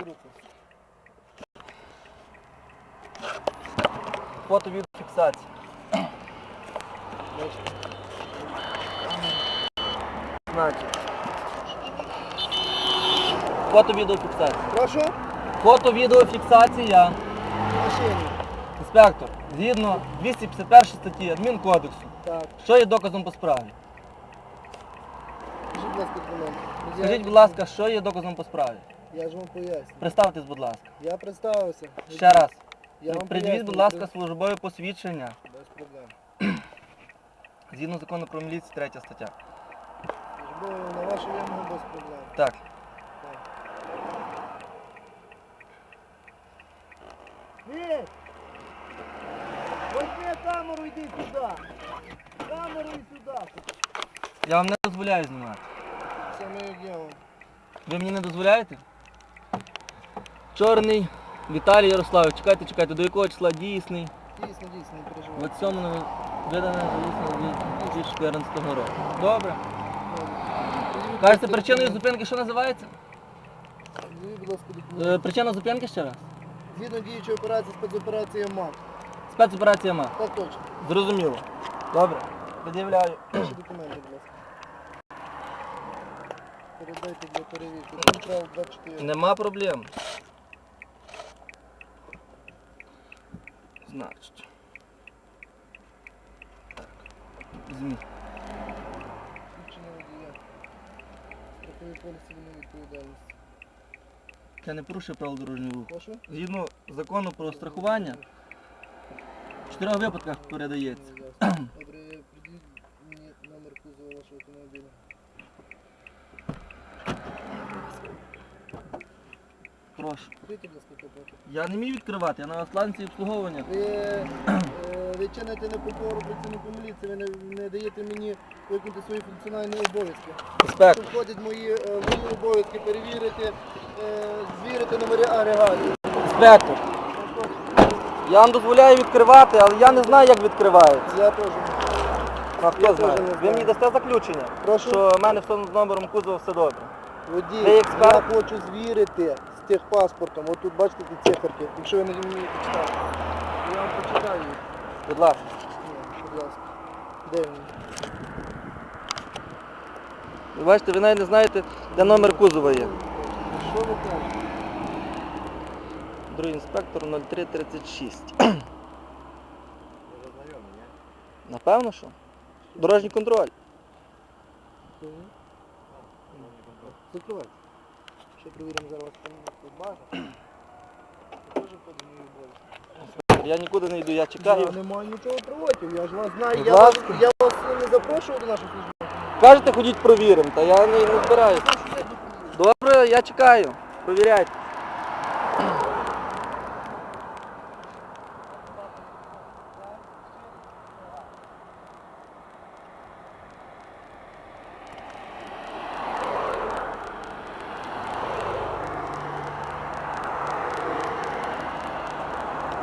Ваші руки. Фото. Бачите. Значить. Фото відеофіксація. Прошу. Фото відеофіксація. Машині. Інспектор, згідно 251 статті Адмінкодексу, Так. що є доказом по справі? Скажіть, будь ласка, документ. Скажіть, будь ласка, що є доказом по справі? Я ж вам поясню. Представтесь, будь ласка. Я представився. Ще раз. Я вам Придивіть, поясню. будь ласка, службове посвідчення. Без проблем. Згідно закону про міліцію, третя стаття. Службове на вашу вимогу без проблем. Так. Ні! Возьми камеру, йди сюди. Камеру і сюди. Я вам не дозволяю знімати. Це моє діло. Ви мені не дозволяєте? Чорний Віталій Ярославович, чекайте, чекайте, до якого числа дійсний? Дійсно, дійсно, не переживайте. 27 на- видане звісно, 2014 року. Добре. Кажете, причиною зупинки що називається? Будь ласка, Е. Причина зупинки ще раз? Згідно діючої операції спецоперації МАК. Спецоперація МА. Так точно. Зрозуміло. Добре. Пред'являю. Ваші документи, будь ласка. Передайте для перевірки. Контрол 24. Нема проблем. Значить. Так. Візьміть. Свідчення водія. Страховий поліс цивільної відповідальності. Я не порушую правил дорожнього руху. Прошу? Згідно закону про страхування, в чотирьох випадках передається. Добре, придіть мені номер кузова вашого автомобіля. Прошу. Відкрийте, будь ласка, капоту. Я не міг відкривати, я на станції обслуговування. Ви, е, ви чините непокору працівнику міліції, ви не, не даєте мені виконати свої функціональні обов'язки. Інспектор. Входять мої, е, мої обов'язки перевірити, е, звірити номери агрегатів. Інспектор. Я вам дозволяю відкривати, але я не знаю, як відкривається. Я теж. А Я хто теж знає? не Ви знаю. мені дасте заключення, Прошу. що в мене все з номером кузова все добре. Водій, Ви експерт? я хочу звірити техпаспортом. От тут бачите ті циферки, якщо ви не вмієте читати. Я вам почитаю їх. Будь ласка. Ні, будь ласка. Де він? Ви бачите, ви навіть не знаєте, де номер кузова є. Що ви кажете? Другий інспектор 0336. Напевно, що? Дорожній контроль. Закривайте. Ще перевіримо зараз вас там теж подумаю більше. Я нікуди не йду, я Я чекаю. не маю нічого проти, я ж вас знаю, я вас, я вас не запрошував до нашої служби. Кажете, ходіть провіримо, та я не, не збираюся. Добре, я чекаю. Провіряйте.